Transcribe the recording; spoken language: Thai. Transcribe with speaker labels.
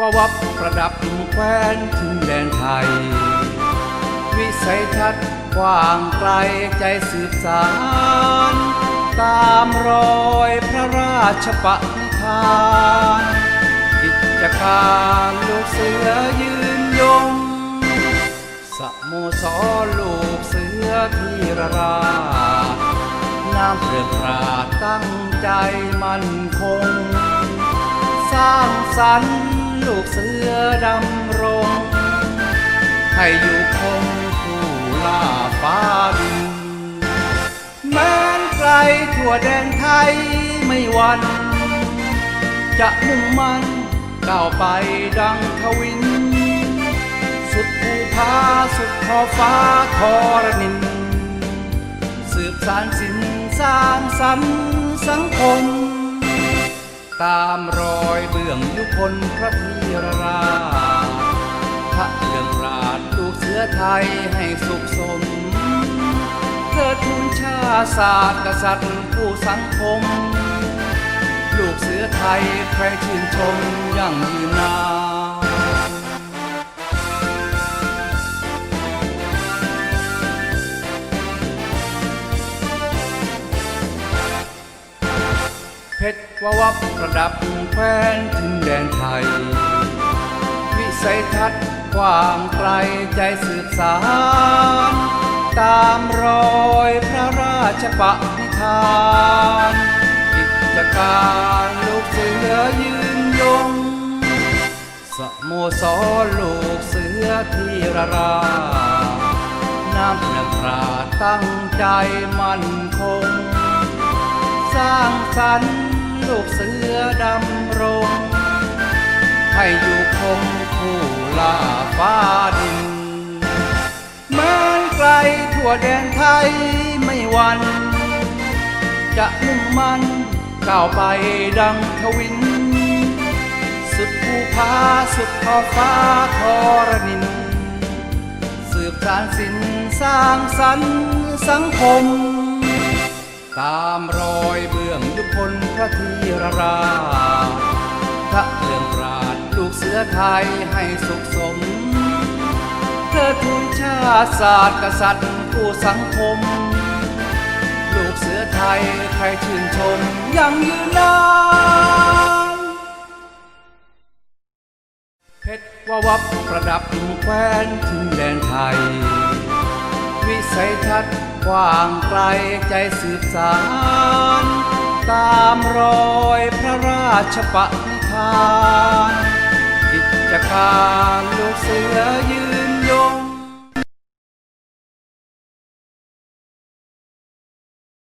Speaker 1: ว่าวับประดับแคว้นถึงแดนไทย วิสัยทัศน์กว้างไกลใจสืบสาร ตามรอยพระราชปณิธานกิจการลูกเสือยืนยง สโมสรลูกเสือพีระรา น้ำเรือปราตั้งใจมั่นคง สร้างสรรค์ ลูกเสือดำรง ให้อยู่คงผู้ล่าฟ้าดินแม้นไกลทั่วแดนไทยไม่วัน จะมุ่งมั่นก้าวไปดังทวิน สุดภูผาสุดขอฟ้าทอรนิน สืบสานสินสร้างสรรค์สังคม ตามรอยเบื้องยุคนพระธีรราพระเรื่องราชลูกเสือไทยให้สุขสมเทิดทุนชาติศาสตร์กษัตริย์ผู้สังคม ลูกเสือไทยใครชื่นชมยั่งยืนนาน ชรววับประดับแคว้นถึงแดนไทย วิสัยทัศน์กว้างไกลใจสืบสารตามรอยพระราชปณิธานกิจการลูกเสือยืนยง สโมสรลูกเสือที่ระรา น้ำเพื่อปราตั้งใจมั่นคง สร้างสรรค์ ลูกเสือดำรง ให้อยู่คงผู้ล่าฟ้าดินแม้นไกลทั่วแดนไทยไม่วัน จะมุ่งมั่นก้าวไปดังทวิน สุดภูผาสุดขอบฟ้าทอรนิน สืบสานสินสร้างสรรค์สังคม ตามรอยเบื้อง ระธีรราพระเรื่องปราดลูกเสือไทยให้สุขสมเทิดทุนชาติศาสตร์กษัตริย์ผู้สังคม ลูกเสือไทยใครชื่นชมยังยืนนานเพชรววับประดับแคว้นถึงแดนไทย วิสัยทัศน์กว้างไกลใจสืบสาร ตามรอยพระราชปณิธานกิจการลูกเสือยืน